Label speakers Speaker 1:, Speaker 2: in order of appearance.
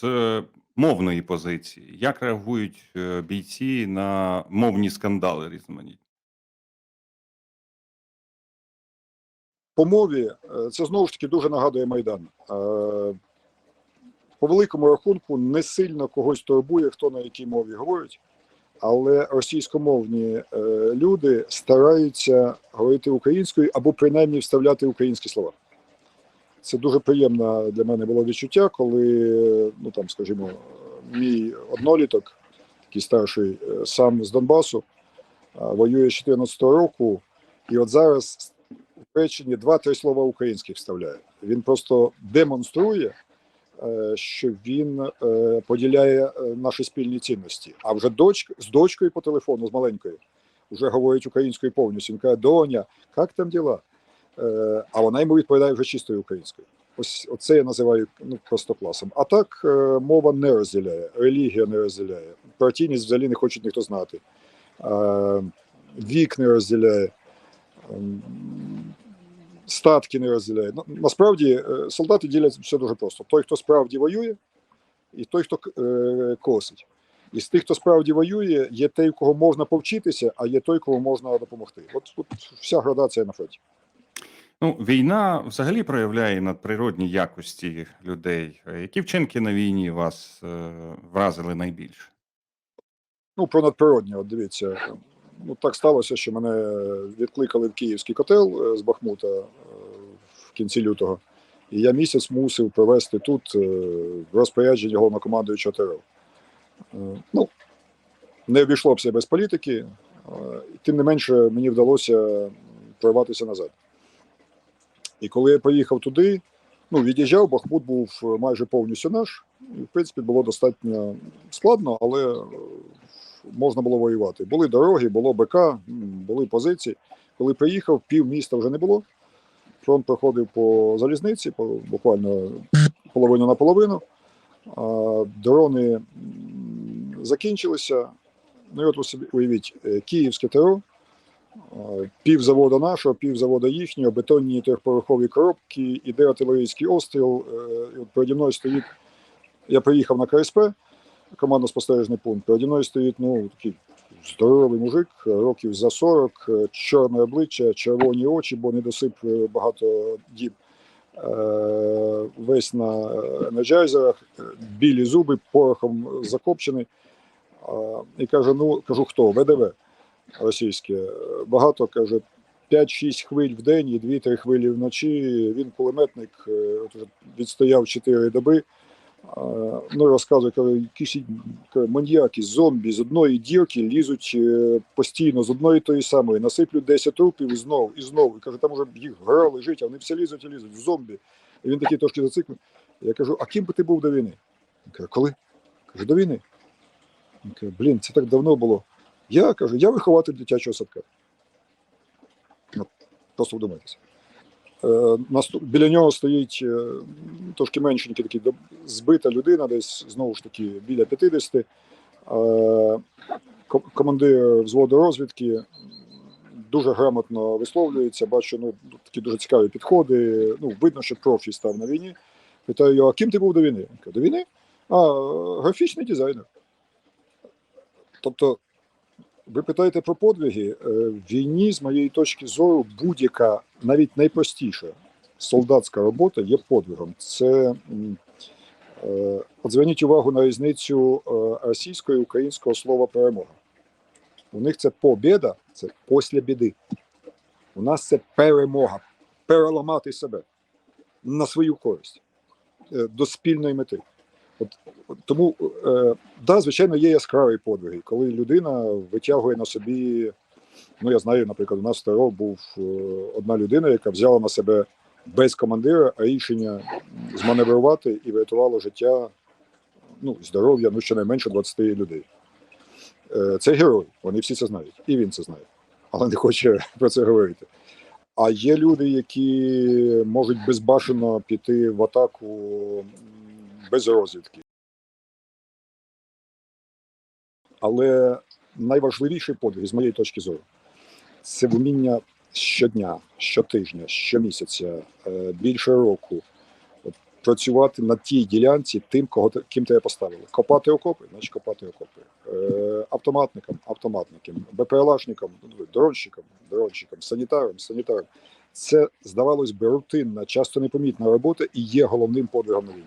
Speaker 1: з мовної позиції. Як реагують е, бійці на мовні скандали різноманітні?
Speaker 2: По мові е, це знову ж таки дуже нагадує Майдан. Е, По великому рахунку не сильно когось турбує, хто на якій мові говорить, але російськомовні люди стараються говорити українською або принаймні вставляти українські слова. Це дуже приємне для мене було відчуття, коли, ну там, скажімо, мій одноліток, такий старший, е, сам з Донбасу, е, воює з 2014 року, і от зараз в реченні два-три слова українських вставляє. Він просто демонструє, е, що він поділяє наші спільні цінності. А вже дочка з дочкою по телефону, з маленькою, вже говорить українською повністю. Він каже, доня, як там діла? Е, А вона йому відповідає вже чистою українською. Ось оце я називаю ну, просто класом. А так е, мова не розділяє, релігія не розділяє, партійність взагалі не хочуть ніхто знати, е, вік не розділяє. ем, статки не розділяє. Насправді солдати діляться все дуже просто: той, хто справді воює, і той, хто е, косить. І з тих, хто справді воює, є той, кого можна повчитися, а є той, кого можна допомогти. От, от вся градація на фронті.
Speaker 1: Ну, війна взагалі проявляє надприродні якості людей. Е, Які вчинки на війні вас е, вразили найбільше?
Speaker 2: Ну, про надприродні, от дивіться. Ну, так сталося, що мене відкликали в київський котел е, з Бахмута е, в кінці лютого. І я місяць мусив провести тут в розпорядженні головнокомандуючого ТРО. Е, Ну, не обійшлося без політики, тим не менше мені вдалося прорватися назад. І коли я поїхав туди, ну, від'їжджав, Бахмут був майже повністю наш. І, в принципі, було достатньо складно, але е, можна було воювати. Були дороги, було БК, були позиції. Коли приїхав, пів міста вже не було. Фронт проходив по залізниці, по, буквально половину на половину. А, дрони закінчилися. Ну і от уявіть, е, київське ТРО, а, пів завода нашого, пів завода їхнього, бетонні трьохповерхові коробки, іде артилерійський остріл. е, І от переді мною стоїть. Я приїхав на КСП, командно-спостережний пункт. Переді мною стоїть ну, такий здоровий мужик, років за 40, е, чорне обличчя, червоні очі, бо недосип е, багато діб. Е, Весь на енерджайзерах, е, білі зуби, порохом закопчений. І каже: ну кажу, хто? ВДВ російське. Багато каже, 5-6 хвиль в день і 2-3 хвилі вночі. Він кулеметник, е, от вже відстояв 4 доби. Ну, розказує, каже, якісь маньяки, зомбі з одної дірки лізуть е, постійно, з одної тої самої, насиплють 10 трупів і знову, і знову. І каже, там уже їх гора лежить, а вони всі лізуть і лізуть в зомбі. І він такий трошки зациклений. Я кажу, а ким би ти був до війни? Він каже, коли? Кажу, до війни. Він каже, блін, це так давно було. Я кажу, я вихователь дитячого садка. Просто вдумайтеся. Е, біля нього стоїть е, трошки меншенький такий збита людина, десь знову ж таки біля 50. Е, командир взводу розвідки дуже грамотно висловлюється. Бачу, ну такі дуже цікаві підходи. Ну, видно, що профі став на війні. Питаю його, а ким ти був до війни? До війни? А, графічний дизайнер. Тобто, ви питаєте про подвиги. Е, В війні, з моєї точки зору, будь-яка, навіть найпростіша солдатська робота є подвигом. Це е, от зверніть увагу на різницю е, російського і українського слова перемога. У них це побєда, це після біди. У нас це перемога, переламати себе на свою користь до спільної мети. От, тому, е, да, звичайно, є яскраві подвиги, коли людина витягує на собі. Ну, я знаю, наприклад, у нас в був е, одна людина, яка взяла на себе без командира рішення зманеврувати і врятувала життя, ну, здоров'я, ну, щонайменше 20 людей. Е, Це герой, вони всі це знають, і він це знає, але не хоче про це говорити. А є люди, які можуть безбашено піти в атаку без розвідки. Але найважливіший подвиг, з моєї точки зору, це вміння щодня, щотижня, щомісяця, е, більше року працювати на тій ділянці тим, кого ким тебе поставили. Копати окопи, значить копати окопи. Е, автоматникам, автоматникам, БПЛАшникам, ну, дронщикам, дронщикам, санітарам, санітарам. Це здавалось би рутинна, часто непомітна робота і є головним подвигом на війні.